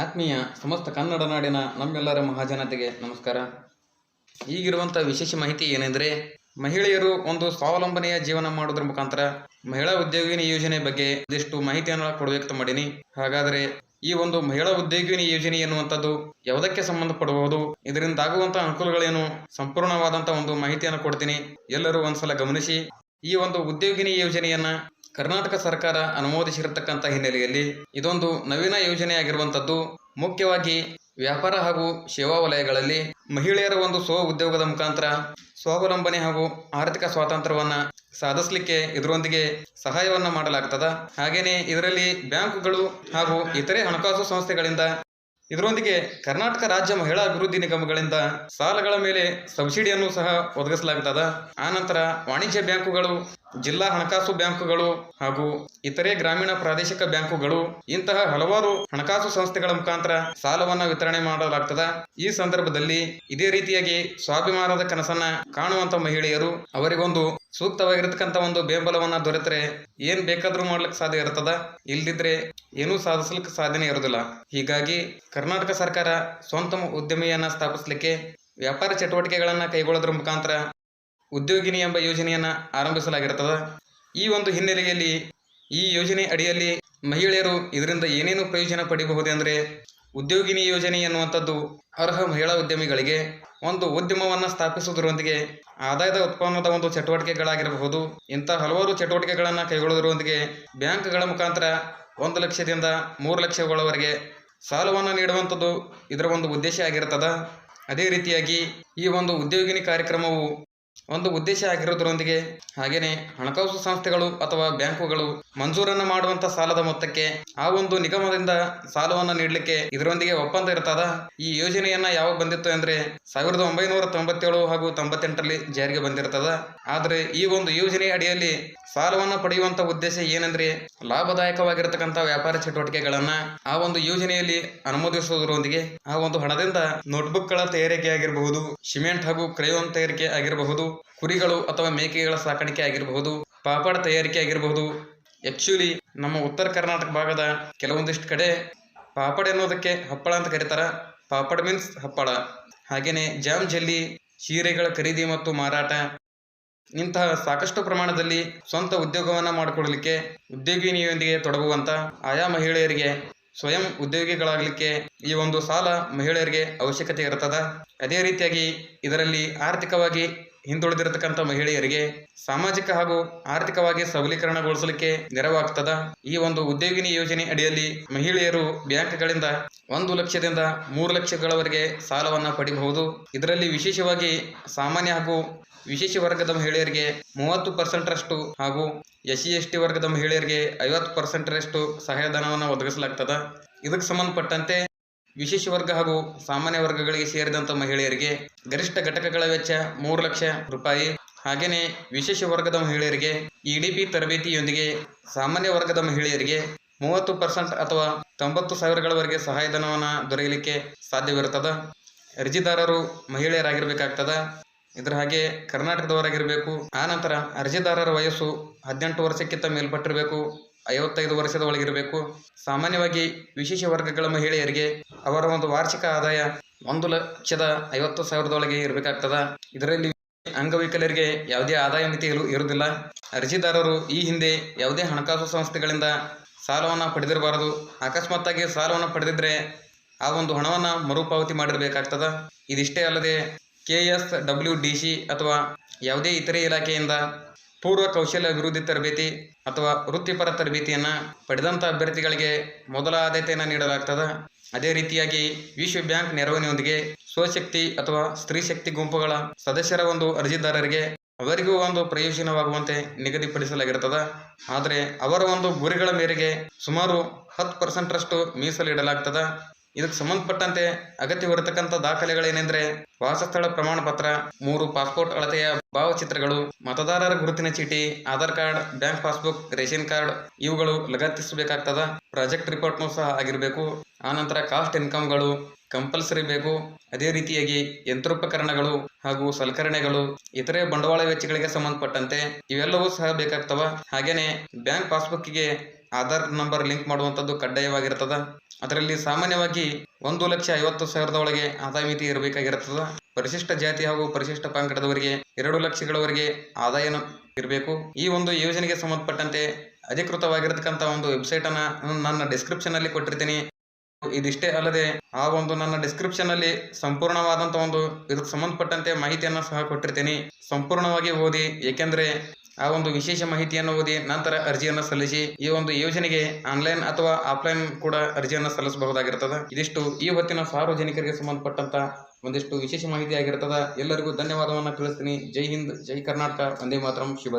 ಆತ್ಮೀಯ ಸಮಸ್ತ ಕನ್ನಡ ನಾಡಿನ ನಮ್ಮೆಲ್ಲರ ಮಹಾಜನತೆಗೆ ನಮಸ್ಕಾರ. ಈಗಿರುವಂಥ ವಿಶೇಷ ಮಾಹಿತಿ ಏನೆಂದರೆ, ಮಹಿಳೆಯರು ಒಂದು ಸ್ವಾವಲಂಬನೆಯ ಜೀವನ ಮಾಡೋದ್ರ ಮುಖಾಂತರ ಮಹಿಳಾ ಉದ್ಯೋಗಿನಿ ಯೋಜನೆ ಬಗ್ಗೆ ಒಂದಿಷ್ಟು ಮಾಹಿತಿಯನ್ನು ಕೊಡಬೇಕು ಮಾಡೀನಿ. ಹಾಗಾದರೆ ಈ ಒಂದು ಮಹಿಳಾ ಉದ್ಯೋಗಿನಿ ಯೋಜನೆ ಎನ್ನುವಂಥದ್ದು ಯಾವುದಕ್ಕೆ ಸಂಬಂಧಪಡಬಹುದು? ಇದರಿಂದ ಆಗುವಂತಹ ಅನುಕೂಲಗಳೇನು? ಸಂಪೂರ್ಣವಾದಂತಹ ಒಂದು ಮಾಹಿತಿಯನ್ನು ಕೊಡ್ತೀನಿ. ಎಲ್ಲರೂ ಒಂದ್ಸಲ ಗಮನಿಸಿ. ಈ ಒಂದು ಉದ್ಯೋಗಿನಿ ಯೋಜನೆಯನ್ನ ಕರ್ನಾಟಕ ಸರ್ಕಾರ ಅನುಮೋದಿಸಿರತಕ್ಕಂಥ ಹಿನ್ನೆಲೆಯಲ್ಲಿ ಇದೊಂದು ನವೀನ ಯೋಜನೆಯಾಗಿರುವಂಥದ್ದು. ಮುಖ್ಯವಾಗಿ ವ್ಯಾಪಾರ ಹಾಗೂ ಸೇವಾ ವಲಯಗಳಲ್ಲಿ ಮಹಿಳೆಯರ ಒಂದು ಸ್ವ ಉದ್ಯೋಗದ ಮುಖಾಂತರ ಸ್ವಾವಲಂಬನೆ ಹಾಗೂ ಆರ್ಥಿಕ ಸ್ವಾತಂತ್ರ್ಯವನ್ನು ಸಾಧಿಸಲಿಕ್ಕೆ ಇದರೊಂದಿಗೆ ಸಹಾಯವನ್ನು ಮಾಡಲಾಗ್ತದ. ಹಾಗೆಯೇ ಇದರಲ್ಲಿ ಬ್ಯಾಂಕುಗಳು ಹಾಗೂ ಇತರೆ ಹಣಕಾಸು ಸಂಸ್ಥೆಗಳಿಂದ ಇದರೊಂದಿಗೆ ಕರ್ನಾಟಕ ರಾಜ್ಯ ಮಹಿಳಾ ಅಭಿವೃದ್ಧಿ ನಿಗಮಗಳಿಂದ ಸಾಲಗಳ ಮೇಲೆ ಸಬ್ಸಿಡಿಯನ್ನು ಸಹ ಒದಗಿಸಲಾಗ್ತದ. ಆನಂತರ ವಾಣಿಜ್ಯ ಬ್ಯಾಂಕುಗಳು ಜಿಲ್ಲಾ ಹಣಕಾಸು ಬ್ಯಾಂಕುಗಳು ಹಾಗೂ ಇತರೆ ಗ್ರಾಮೀಣ ಪ್ರಾದೇಶಿಕ ಬ್ಯಾಂಕುಗಳು ಇಂತಹ ಹಲವಾರು ಹಣಕಾಸು ಸಂಸ್ಥೆಗಳ ಮುಖಾಂತರ ಸಾಲವನ್ನ ವಿತರಣೆ ಮಾಡಲಾಗ್ತದ. ಈ ಸಂದರ್ಭದಲ್ಲಿ ಇದೇ ರೀತಿಯಾಗಿ ಸ್ವಾಭಿಮಾನದ ಕನಸನ್ನ ಕಾಣುವಂತ ಮಹಿಳೆಯರು ಅವರಿಗೊಂದು ಸೂಕ್ತವಾಗಿರತಕ್ಕಂತ ಒಂದು ಬೆಂಬಲವನ್ನ ದೊರೆತರೆ ಏನ್ ಬೇಕಾದ್ರೂ ಮಾಡ್ಲಿಕ್ಕೆ ಸಾಧ್ಯ ಇರ್ತದ. ಇಲ್ದಿದ್ರೆ ಏನೂ ಸಾಧಿಸ್ಲಿಕ್ಕೆ ಸಾಧ್ಯನೇ ಇರೋದಿಲ್ಲ. ಹೀಗಾಗಿ ಕರ್ನಾಟಕ ಸರ್ಕಾರ ಸ್ವಂತ ಉದ್ಯಮಿಯನ್ನ ಸ್ಥಾಪಿಸಲಿಕ್ಕೆ ವ್ಯಾಪಾರ ಚಟುವಟಿಕೆಗಳನ್ನ ಕೈಗೊಳ್ಳೋದ್ರ ಮುಖಾಂತರ ಉದ್ಯೋಗಿನಿ ಎಂಬ ಯೋಜನೆಯನ್ನು ಆರಂಭಿಸಲಾಗಿರ್ತದ. ಈ ಒಂದು ಹಿನ್ನೆಲೆಯಲ್ಲಿ ಈ ಯೋಜನೆ ಅಡಿಯಲ್ಲಿ ಮಹಿಳೆಯರು ಇದರಿಂದ ಏನೇನು ಪ್ರಯೋಜನ ಪಡಿಬಹುದೆಂದರೆ ಉದ್ಯೋಗಿನಿ ಯೋಜನೆ ಎನ್ನುವಂಥದ್ದು ಅರ್ಹ ಮಹಿಳಾ ಉದ್ಯಮಿಗಳಿಗೆ ಒಂದು ಉದ್ಯಮವನ್ನು ಸ್ಥಾಪಿಸುವುದರೊಂದಿಗೆ ಆದಾಯದ ಉತ್ಪನ್ನದ ಒಂದು ಚಟುವಟಿಕೆಗಳಾಗಿರಬಹುದು. ಇಂಥ ಹಲವಾರು ಚಟುವಟಿಕೆಗಳನ್ನು ಕೈಗೊಳ್ಳುವುದರೊಂದಿಗೆ ಬ್ಯಾಂಕ್ಗಳ ಮುಖಾಂತರ ಒಂದು ಲಕ್ಷದಿಂದ ಮೂರು ಲಕ್ಷಗಳವರೆಗೆ ಸಾಲವನ್ನು ನೀಡುವಂಥದ್ದು ಇದರ ಒಂದು ಉದ್ದೇಶ ಆಗಿರ್ತದೆ. ಅದೇ ರೀತಿಯಾಗಿ ಈ ಒಂದು ಉದ್ಯೋಗಿನಿ ಕಾರ್ಯಕ್ರಮವು ಒಂದು ಉದ್ದೇಶ ಆಗಿರುವುದರೊಂದಿಗೆ ಹಾಗೇನೆ ಹಣಕಾಸು ಸಂಸ್ಥೆಗಳು ಅಥವಾ ಬ್ಯಾಂಕುಗಳು ಮಂಜೂರನ್ನ ಮಾಡುವಂತ ಸಾಲದ ಮೊತ್ತಕ್ಕೆ ಆ ಒಂದು ನಿಗಮದಿಂದ ಸಾಲವನ್ನು ನೀಡಲಿಕ್ಕೆ ಇದರೊಂದಿಗೆ ಒಪ್ಪಂದ ಇರ್ತದ ಈ ಯೋಜನೆಯನ್ನ ಯಾವಾಗ ಬಂದಿತ್ತು ಅಂದ್ರೆ ಸಾವಿರದ ಒಂಬೈನೂರ ತೊಂಬತ್ತೇಳು ಹಾಗೂ ತೊಂಬತ್ತೆಂಟರಲ್ಲಿ ಜಾರಿಗೆ ಬಂದಿರ್ತದ ಆದ್ರೆ ಈ ಒಂದು ಯೋಜನೆ ಅಡಿಯಲ್ಲಿ ಸಾಲವನ್ನು ಪಡೆಯುವಂತ ಉದ್ದೇಶ ಏನಂದ್ರೆ ಲಾಭದಾಯಕವಾಗಿರತಕ್ಕಂತ ವ್ಯಾಪಾರ ಚಟುವಟಿಕೆಗಳನ್ನ ಆ ಒಂದು ಯೋಜನೆಯಲ್ಲಿ ಅನುಮೋದಿಸುವುದರೊಂದಿಗೆ ಆ ಒಂದು ಹಣದಿಂದ ನೋಟ್ಬುಕ್ಗಳ ತಯಾರಿಕೆ ಆಗಿರಬಹುದು, ಸಿಮೆಂಟ್ ಹಾಗೂ ಕ್ರಯೋನ್ ತಯಾರಿಕೆ ಆಗಿರಬಹುದು ಕುರಿಗಳು ಅಥವಾ ಮೇಕೆಗಳ ಸಾಕಾಣಿಕೆ ಆಗಿರಬಹುದು, ಪಾಪಡ ತಯಾರಿಕೆ ಆಗಿರಬಹುದು. ಆಕ್ಚುಲಿ ನಮ್ಮ ಉತ್ತರ ಕರ್ನಾಟಕ ಭಾಗದ ಕೆಲವೊಂದಿಷ್ಟು ಕಡೆ ಪಾಪಡ್ ಎನ್ನುವುದಕ್ಕೆ ಹಪ್ಪಳ ಅಂತ ಕರೀತಾರ. ಪಾಪಡ್ ಮೀನ್ಸ್ ಹಪ್ಪಳ. ಹಾಗೇನೆ ಜಾಮ್ ಜಲ್ಲಿ, ಸೀರೆಗಳ ಖರೀದಿ ಮತ್ತು ಮಾರಾಟ, ಇಂತಹ ಸಾಕಷ್ಟು ಪ್ರಮಾಣದಲ್ಲಿ ಸ್ವಂತ ಉದ್ಯೋಗವನ್ನ ಮಾಡಿಕೊಳ್ಳಲಿಕ್ಕೆ ಉದ್ಯೋಗಿನಿಯೊಂದಿಗೆ ತೊಡಗುವಂತ ಆಯಾ ಮಹಿಳೆಯರಿಗೆ, ಸ್ವಯಂ ಉದ್ಯೋಗಿಗಳಾಗಲಿಕ್ಕೆ ಈ ಒಂದು ಸಾಲ ಮಹಿಳೆಯರಿಗೆ ಅವಶ್ಯಕತೆ ಇರುತ್ತದೆ. ಅದೇ ರೀತಿಯಾಗಿ ಇದರಲ್ಲಿ ಆರ್ಥಿಕವಾಗಿ ಹಿಂದುಳಿದಿರತಕ್ಕಂಥ ಮಹಿಳೆಯರಿಗೆ ಸಾಮಾಜಿಕ ಹಾಗೂ ಆರ್ಥಿಕವಾಗಿ ಸಬಲೀಕರಣಗೊಳಿಸಲಿಕ್ಕೆ ನೆರವಾಗ್ತದ? ಈ ಒಂದು ಉದ್ಯೋಗಿನಿ ಯೋಜನೆ ಅಡಿಯಲ್ಲಿ ಮಹಿಳೆಯರು ಬ್ಯಾಂಕ್ಗಳಿಂದ ಒಂದು ಲಕ್ಷದಿಂದ ಮೂರು ಲಕ್ಷಗಳವರೆಗೆ ಸಾಲವನ್ನು ಪಡೆಯಬಹುದು ಇದರಲ್ಲಿ ವಿಶೇಷವಾಗಿ ಸಾಮಾನ್ಯ ಹಾಗೂ ವಿಶೇಷ ವರ್ಗದ ಮಹಿಳೆಯರಿಗೆ ಮೂವತ್ತು ಪರ್ಸೆಂಟ್ರಷ್ಟು ಹಾಗೂ ಎಸ್ ಸಿ ಎಸ್ ಟಿ ವರ್ಗದ ಮಹಿಳೆಯರಿಗೆ ಐವತ್ತು ಪರ್ಸೆಂಟ್ರಷ್ಟು ಸಹಾಯಧನವನ್ನು ಒದಗಿಸಲಾಗ್ತದ. ಇದಕ್ಕೆ ಸಂಬಂಧಪಟ್ಟಂತೆ ವಿಶೇಷ ವರ್ಗ ಹಾಗೂ ಸಾಮಾನ್ಯ ವರ್ಗಗಳಿಗೆ ಸೇರಿದಂಥ ಮಹಿಳೆಯರಿಗೆ ಗರಿಷ್ಠ ಘಟಕಗಳ ವೆಚ್ಚ ಮೂರು ಲಕ್ಷ ರೂಪಾಯಿ. ಹಾಗೆಯೇ ವಿಶೇಷ ವರ್ಗದ ಮಹಿಳೆಯರಿಗೆ ಇಡಿಪಿ ಪಿ ತರಬೇತಿಯೊಂದಿಗೆ ಸಾಮಾನ್ಯ ವರ್ಗದ ಮಹಿಳೆಯರಿಗೆ ಮೂವತ್ತು ಪರ್ಸೆಂಟ್ ಅಥವಾ ತೊಂಬತ್ತು ಸಾವಿರಗಳವರೆಗೆ ಸಹಾಯಧನವನ್ನು ದೊರೆಯಲಿಕ್ಕೆ ಸಾಧ್ಯವಿರುತ್ತದೆ. ಅರ್ಜಿದಾರರು ಮಹಿಳೆಯರಾಗಿರ್ಬೇಕಾಗ್ತದ. ಇದರ ಹಾಗೆ ಕರ್ನಾಟಕದವರಾಗಿರಬೇಕು. ಆನಂತರ ಅರ್ಜಿದಾರರ ವಯಸ್ಸು ಹದಿನೆಂಟು ವರ್ಷಕ್ಕಿಂತ ಮೇಲ್ಪಟ್ಟಿರಬೇಕು. ಐವತ್ತೈದು ವರ್ಷದ ಒಳಗಿರಬೇಕು ಸಾಮಾನ್ಯವಾಗಿ ವಿಶೇಷ ವರ್ಗಗಳ ಮಹಿಳೆಯರಿಗೆ ಅವರ ಒಂದು ವಾರ್ಷಿಕ ಆದಾಯ ಒಂದು ಲಕ್ಷದ ಐವತ್ತು ಸಾವಿರದೊಳಗೆ ಇರಬೇಕಾಗ್ತದ. ಇದರಲ್ಲಿ ಅಂಗವಿಕಲರಿಗೆ ಯಾವುದೇ ಆದಾಯ ಮಿತಿ ಇರು- ಇರುವುದಿಲ್ಲ. ಅರ್ಜಿದಾರರು ಈ ಹಿಂದೆ ಯಾವುದೇ ಹಣಕಾಸು ಸಂಸ್ಥೆಗಳಿಂದ ಸಾಲವನ್ನು ಪಡೆದಿರಬಾರದು. ಅಕಸ್ಮಾತ್ತಾಗಿ ಸಾಲವನ್ನು ಪಡೆದಿದ್ರೆ ಆ ಒಂದು ಹಣವನ್ನು ಮರುಪಾವತಿ ಮಾಡಿರಬೇಕಾಗ್ತದ. ಇದಿಷ್ಟೇ ಅಲ್ಲದೆ ಕೆ ಡಬ್ಲ್ಯೂ ಡಿ ಸಿ ಅಥವಾ ಯಾವುದೇ ಇತರೆ ಇಲಾಖೆಯಿಂದ ಪೂರ್ವ ಕೌಶಲ್ಯ ಅಭಿವೃದ್ಧಿ ತರಬೇತಿ ಅಥವಾ ವೃತ್ತಿಪರ ತರಬೇತಿಯನ್ನು ಪಡೆದಂಥ ಅಭ್ಯರ್ಥಿಗಳಿಗೆ ಮೊದಲ ಆದ್ಯತೆಯನ್ನು ನೀಡಲಾಗ್ತದೆ. ಅದೇ ರೀತಿಯಾಗಿ ವಿಶ್ವ ಬ್ಯಾಂಕ್ ನೆರವಿನೊಂದಿಗೆ ಸ್ವಶಕ್ತಿ ಅಥವಾ ಸ್ತ್ರೀ ಶಕ್ತಿ ಗುಂಪುಗಳ ಸದಸ್ಯರ ಒಂದು ಅರ್ಜಿದಾರರಿಗೆ ಅವರಿಗೂ ಒಂದು ಪ್ರಯೋಜನವಾಗುವಂತೆ ನಿಗದಿಪಡಿಸಲಾಗಿರ್ತದೆ. ಆದರೆ ಅವರ ಒಂದು ಗುರಿಗಳ ಮೇರೆಗೆ ಸುಮಾರು ಹತ್ತು ಪರ್ಸೆಂಟ್ರಷ್ಟು ಮೀಸಲಿಡಲಾಗ್ತದೆ. ಇದಕ್ಕೆ ಸಂಬಂಧಪಟ್ಟಂತೆ ಅಗತ್ಯವಿರತಕ್ಕಂಥ ದಾಖಲೆಗಳೇನೆಂದ್ರೆ ವಾಸಸ್ಥಳ ಪ್ರಮಾಣ ಪತ್ರ ಮೂರು ಪಾಸ್ಪೋರ್ಟ್ ಅಳತೆಯ ಭಾವಚಿತ್ರಗಳು, ಮತದಾರರ ಗುರುತಿನ ಚೀಟಿ, Aadhaar card, bank passbook, ration card ಇವುಗಳು ಲಗತ್ತಿಸಬೇಕಾಗ್ತದ. ಪ್ರಾಜೆಕ್ಟ್ ರಿಪೋರ್ಟ್ನೂ ಸಹ ಆಗಿರಬೇಕು. ಆನಂತರ ಕಾಸ್ಟ್ ಇನ್ಕಮ್ಗಳು, ಕಂಪಲ್ಸರಿ ಬೇಕು. ಅದೇ ರೀತಿಯಾಗಿ ಯಂತ್ರೋಪಕರಣಗಳು ಹಾಗೂ ಸಲಕರಣೆಗಳು, ಇತರೆ ಬಂಡವಾಳ ವೆಚ್ಚಗಳಿಗೆ ಸಂಬಂಧಪಟ್ಟಂತೆ ಇವೆಲ್ಲವೂ ಸಹ ಬೇಕಾಗ್ತವ. ಹಾಗೇನೆ ಬ್ಯಾಂಕ್ ಪಾಸ್ಬುಕ್ಕಿಗೆ ಆಧಾರ್ ನಂಬರ್ ಲಿಂಕ್ ಮಾಡುವಂಥದ್ದು ಕಡ್ಡಾಯವಾಗಿರ್ತದ. ಅದರಲ್ಲಿ ಸಾಮಾನ್ಯವಾಗಿ ಒಂದು ಲಕ್ಷ ಐವತ್ತು ಸಾವಿರದ ಒಳಗೆ ಆದಾಯ ಮಿತಿ ಇರಬೇಕಾಗಿರ್ತದ. ಪರಿಶಿಷ್ಟ ಜಾತಿ ಹಾಗೂ ಪರಿಶಿಷ್ಟ ಪಂಗಡದವರಿಗೆ ಎರಡು ಲಕ್ಷಗಳವರೆಗೆ ಆದಾಯ ಇರಬೇಕು. ಈ ಒಂದು ಯೋಜನೆಗೆ ಸಂಬಂಧಪಟ್ಟಂತೆ ಅಧಿಕೃತವಾಗಿರತಕ್ಕಂಥ ಒಂದು ವೆಬ್ಸೈಟ್ ಅನ್ನ ನಾನು ನನ್ನ ಡಿಸ್ಕ್ರಿಪ್ಷನ್ ಅಲ್ಲಿ ಕೊಟ್ಟಿರ್ತೀನಿ. ಇದಿಷ್ಟೇ ಅಲ್ಲದೆ ಆ ಒಂದು ನನ್ನ ಡಿಸ್ಕ್ರಿಪ್ಷನ್ ಅಲ್ಲಿ ಸಂಪೂರ್ಣವಾದಂತಹ ಒಂದು ಇದಕ್ಕೆ ಸಂಬಂಧಪಟ್ಟಂತೆ ಮಾಹಿತಿಯನ್ನ ಸಹ ಕೊಟ್ಟಿರ್ತೀನಿ. ಸಂಪೂರ್ಣವಾಗಿ ಓದಿ, ಏಕೆಂದ್ರೆ ಆ ಒಂದು ವಿಶೇಷ ಮಾಹಿತಿಯನ್ನು ಓದಿ ನಂತರ ಅರ್ಜಿಯನ್ನು ಸಲ್ಲಿಸಿ ಈ ಒಂದು ಯೋಜನೆಗೆ ಆನ್ಲೈನ್ ಅಥವಾ ಆಫ್ಲೈನ್ ಕೂಡ ಅರ್ಜಿಯನ್ನು ಸಲ್ಲಿಸಬಹುದಾಗಿರ್ತದೆ. ಇದಿಷ್ಟು ಈ ಹೊತ್ತಿನ ಸಾರ್ವಜನಿಕರಿಗೆ ಸಂಬಂಧಪಟ್ಟಂತ ಒಂದಿಷ್ಟು ವಿಶೇಷ ಮಾಹಿತಿ ಆಗಿರ್ತದೆ. ಎಲ್ಲರಿಗೂ ಧನ್ಯವಾದವನ್ನು ತಿಳಿಸ್ತೀನಿ. ಜೈ ಹಿಂದ್, ಜೈ ಕರ್ನಾಟಕ ಒಂದೇ ಮಾತ್ರ. ಶುಭ